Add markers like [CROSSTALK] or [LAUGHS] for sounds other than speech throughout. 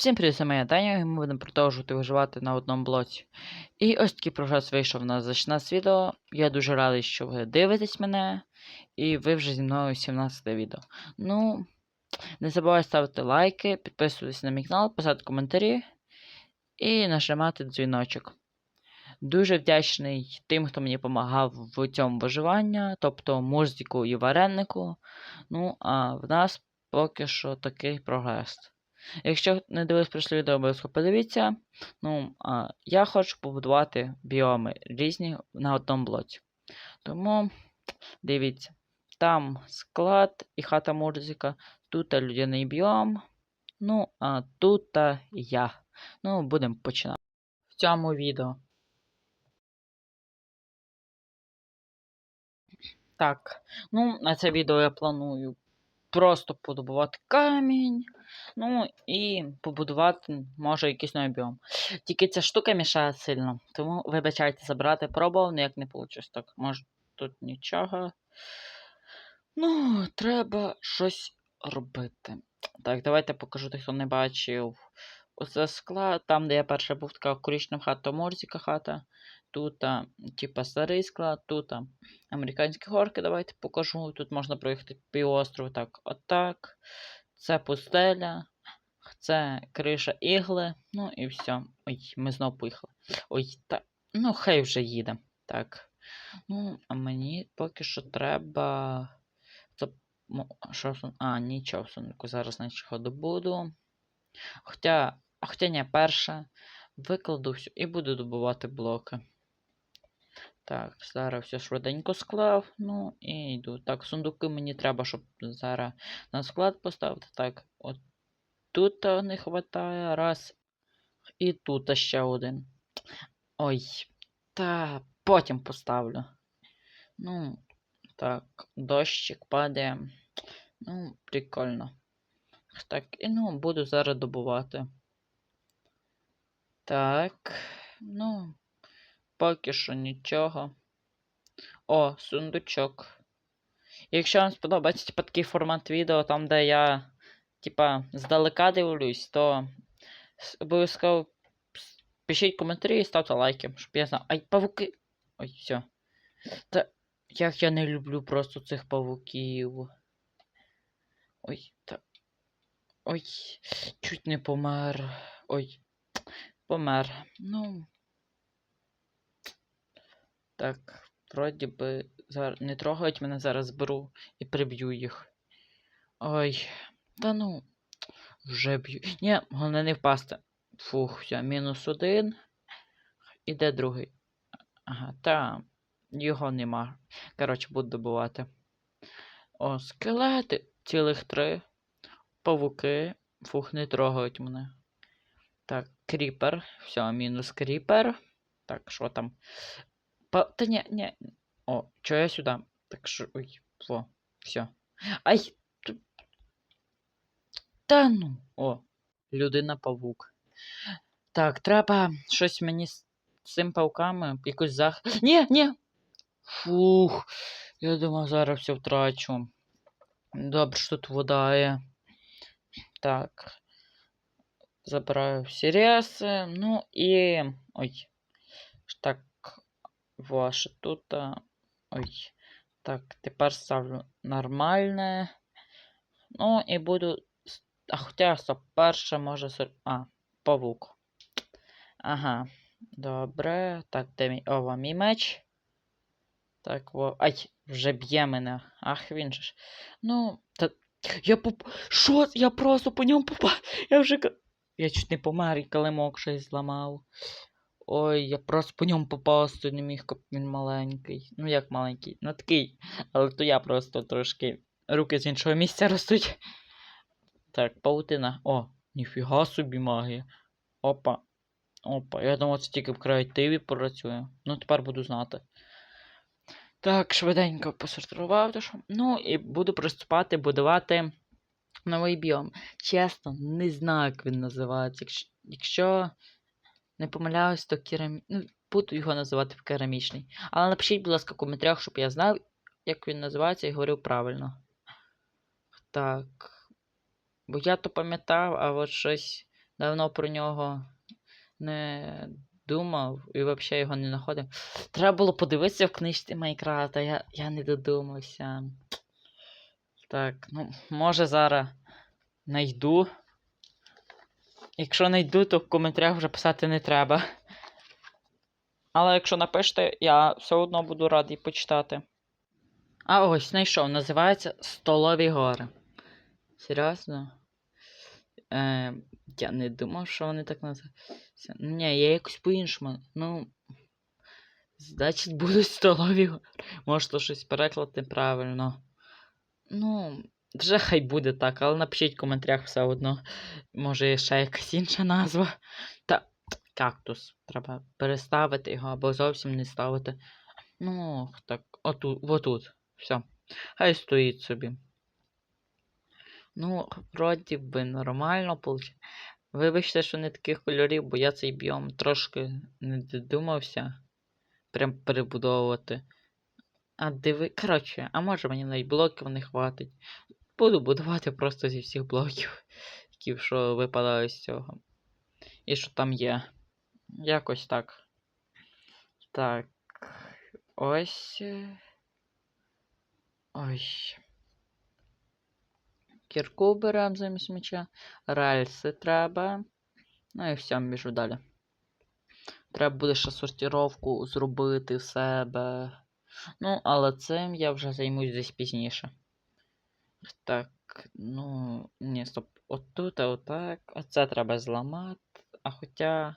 Всім привіт, це моя Таня, і ми будемо продовжувати виживати на одному блоці. І ось такий прогрес вийшов за 16 відео. Я дуже радий, що ви дивитесь мене, і ви вже зі мною 17 відео. Ну, не забувайте ставити лайки, підписуватися на мій канал, писати коментарі і нажимати дзвіночок. Дуже вдячний тим, хто мені допомагав в цьому виживанні, тобто музику і вареннику. Ну, а в нас поки що такий прогрес. Якщо не дивились прошлі відео, обов'язково подивіться. Ну, а я хочу побудувати біоми різні на одному блоці. Тому дивіться, там склад і хата мурзика, тут людяний біом. Ну, а тут я. Ну, будемо починати. В цьому відео. Так, ну, на це відео я планую просто подобувати камінь. Ну і побудувати може якийсь новий біом. Тільки ця штука мішає сильно. Тому вибачайте, забрати пробував, ніяк не вийшло. Так, може тут нічого. Ну, треба щось робити. Так, давайте покажу тих, хто не бачив. Оце склад, там, де я перша був така коричнева хата, Морзіка хата. Тут, типа, старий склад, тут американські горки, давайте покажу. Тут можна проїхати півостров, так, отак. Це пустеля, це криша ігли, ну і все. Ой, ми знову поїхали. Ой, та. Ну, хай вже їде. Так. Ну, а мені поки що треба. Це... мо- сон- А, нічого в зараз нічого добуду. Хоча, а хоча ні, перше. Викладу все і буду добувати блоки. Так, зараз все швиденько склав. Ну і йду. Так, сундуки мені треба, щоб зараз на склад поставити. Так, от тут не вистачає. Раз. І тут ще один. Ой. Та потім поставлю. Ну, так, дощик падає. Ну, прикольно. Так, і ну, буду зараз добувати. Так, ну, поки що нічого. О, сундучок. Якщо вам сподобається типа, такий формат відео, там де я типа здалека дивлюсь, то обов'язково пишіть коментарі і ставте лайки, щоб я знав. Ай, павуки. Ой, все. Та як я не люблю просто цих павуків. Ой, та. Ой, чуть не помер. Ой, помер. Ну. Так, вроді би зараз не трогають мене зараз беру і приб'ю їх. Ой, та ну, вже б'ю. Ні, головне не впасти. Фух, все, мінус один. Іде другий. Ага, та його нема. Коротше, буду добувати. О, скелети. Цілих три. Павуки. Фух, не трогають мене. Так, кріпер. Все, мінус кріпер. Так, що там? Па... Та ні. О, чо я сюди? Так що. Ой, во, все. Ай! Та ну. О, людина павук. Так, треба щось мені з цим павками, якусь зах. Ні, ні! Фух. Я думав, зараз все втрачу. Добре, що тут вода є. Так. Забираю всі реси. Ну і. Ой. Так. Ваше тут. Ой. Так, тепер ставлю нормальне. Ну і буду. А хоча перше може А, павук. Ага. Добре. Так, де мій. Ова, мій меч. Так, во. Ай, вже б'є мене. Ах, він же ж. Ну, та. Я поп. Що? Я просто по ньому попав. Я вже. Я чуть не помер і калимок щось зламав. Ой, я просто по ньому попасти не міг, він маленький. Ну як маленький? Ну такий. Але то я просто трошки руки з іншого місця ростуть. Так, паутина. О, ніфіга собі магія. Опа. Опа. Я думав, це тільки в креативі працює. Ну, тепер буду знати. Так, швиденько посортував. Ну, і буду приступати будувати новий біом. Чесно, не знаю, як він називається. Якщо, якщо не помиляюсь, то керам... ну, буду його називати керамічний. Але напишіть, будь ласка, в коментарях, щоб я знав, як він називається і говорив правильно. Так. Бо я то пам'ятав, а от щось давно про нього не думав і взагалі його не знаходив. Треба було подивитися в книжці Майнкрафта, я, я не додумався. Так, ну, може зараз найду. Якщо найду, то в коментарях вже писати не треба. Але якщо напишете, я все одно буду радий почитати. А ось знайшов, називається Столові гори. Серйозно? Е, я не думав, що вони так називаються. Ні, я якось по-іншому. Ну. Значить, будуть столові гори. Може, то щось переклад неправильно. Ну, вже хай буде так, але напишіть в коментарях все одно. Може, ще якась інша назва. Та кактус. Треба переставити його або зовсім не ставити. Ну, так, отут, отут. Все. Хай стоїть собі. Ну, вроді би нормально получилось. Вибачте, що не таких кольорів, бо я цей біом трошки не додумався. Прям перебудовувати. А диви. Коротше, а може мені навіть блоків не хватить. Буду будувати просто зі всіх блоків, [LAUGHS] які що випадають з цього. І що там є. Якось так. Так. Ось. е, Ось. Кірку беремо замість меча. Рельси треба. Ну і все, біжу далі. Треба буде ще сортировку зробити в себе. Ну, але цим я вже займусь десь пізніше. Так, ну. Ні, стоп. Отут, а отак. А це треба зламати. А хоча.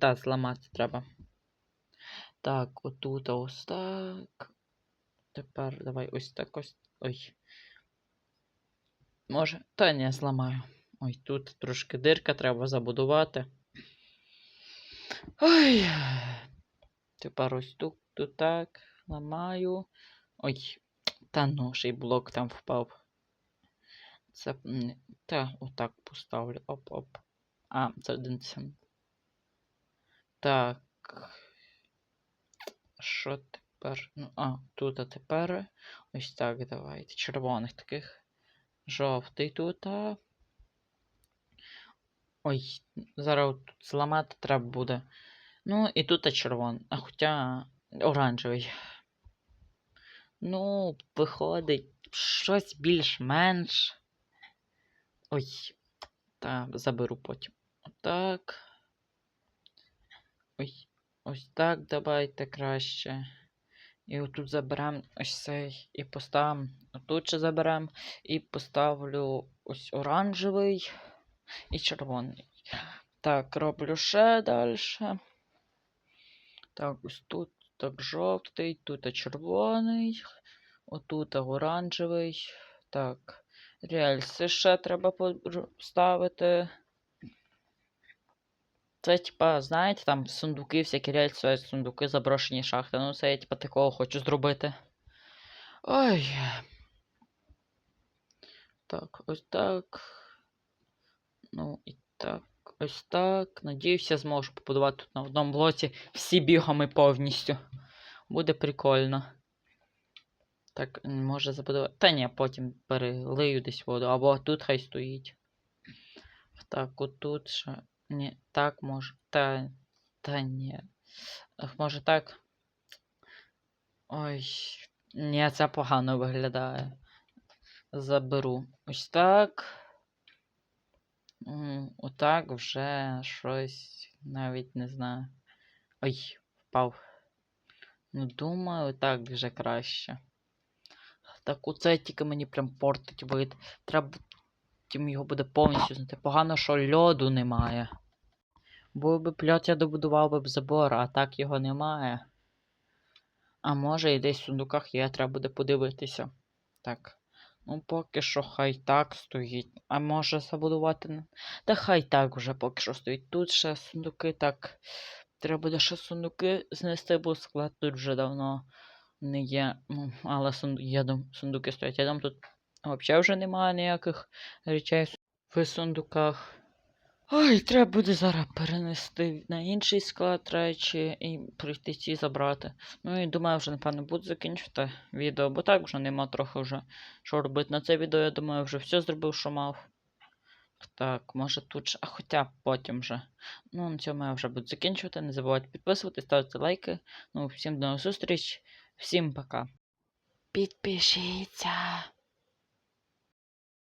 Так, зламати треба. Так, отут, а ось так. Тепер давай ось так ось. Ой. Може. Та ні, зламаю. Ой, тут трошки дирка треба забудувати. Ой. Тепер ось тут, тут так. Ламаю. Ой. Та ну, ще блок там впав. Це. Та, отак поставлю. Оп-оп. А, це один цим. Так. Що тепер? Ну, а, тут а тепер. Ось так, давайте. Червоних таких. Жовтий тут. а. Ой, зараз тут зламати треба буде. Ну, і тут червоний. А хоча оранжевий. Ну, виходить, щось більш-менш. Ой. Та заберу потім. Отак. Ой. Ось так давайте краще. І отут заберемо ось цей і поставимо. Отут ще заберемо. І поставлю ось оранжевий і червоний. Так, роблю ще далі. Так, ось тут так жовтий, тут червоний, отут оранжевий. Так, рельси ще треба поставити. Це, типа, знаєте, там сундуки, всякі рельси, сундуки, заброшені шахти. Ну, це я, типа, такого хочу зробити. Ой. Так, ось так. Ну і так, ось так. Надіюся, зможу побудувати тут на одному блоці всі бігами повністю. Буде прикольно. Так, може забудувати. Та ні, потім перелию десь воду. Або тут хай стоїть. Так, отут ще. Ні, так може. Та. Та ні. Ах, може так. Ой. Ні, це погано виглядає. Заберу. Ось так. Отак вже щось навіть не знаю. Ой, впав. Ну, думаю, так вже краще. Так оце тільки мені прям портить вид. Треба тим його буде повністю знати. Погано, що льоду немає. Був би льод, я добудував би б забор, а так його немає. А може і десь в сундуках є, треба буде подивитися. Так. Ну, поки що хай так стоїть. А може забудувати. Та хай так вже поки що стоїть. Тут ще сундуки так. Треба буде ще сундуки знести, бо склад тут вже давно не є. Ну, але сунду... я дум... сундуки стоять. Я думаю, тут взагалі вже немає ніяких речей в сундуках. Ой, треба буде зараз перенести на інший склад речі і прийти ці забрати. Ну і думаю, вже напевно буду закінчувати відео, бо так вже нема трохи вже що робити. На це відео, я думаю, вже все зробив, що мав. Так, може тут. А хоча потім вже. Ну, на цьому я вже буду закінчувати. Не забувайте підписуватись, ставити лайки. Ну, всім до нових зустріч. Всім пока. Підпишіться.